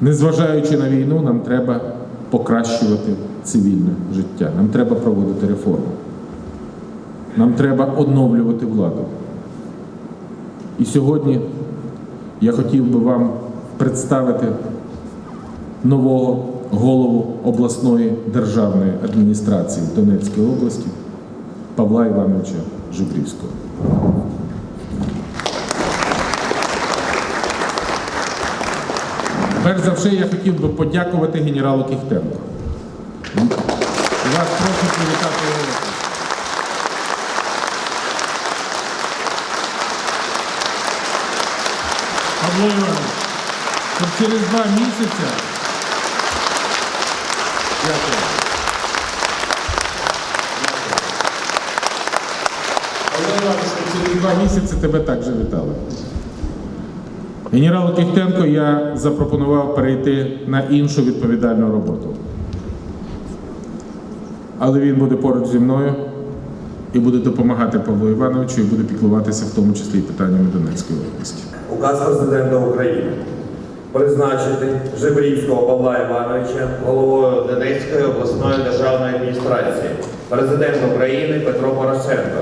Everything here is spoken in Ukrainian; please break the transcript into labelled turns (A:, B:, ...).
A: Незважаючи на війну, нам треба покращувати цивільне життя. Нам треба проводити реформи. Нам треба оновлювати владу. І сьогодні я хотів би вам представити нового голову обласної державної адміністрації Донецької області Павла Івановича Жубрівського. Перш за все, я хотів би подякувати генералу Кіхтенку. Вас прошу привітати його. Павло Іванович, через два місяці. Дякую. Павло через два місяці тебе також вітали. Генералу Кіхтенко я запропонував перейти на іншу відповідальну роботу. Але він буде поруч зі мною і буде допомагати Павлу Івановичу і буде піклуватися в тому числі і питаннями Донецької області.
B: Указ президента України призначити Жебрівського Павла Івановича головою Донецької обласної державної адміністрації. Президент України Петро Порошенко.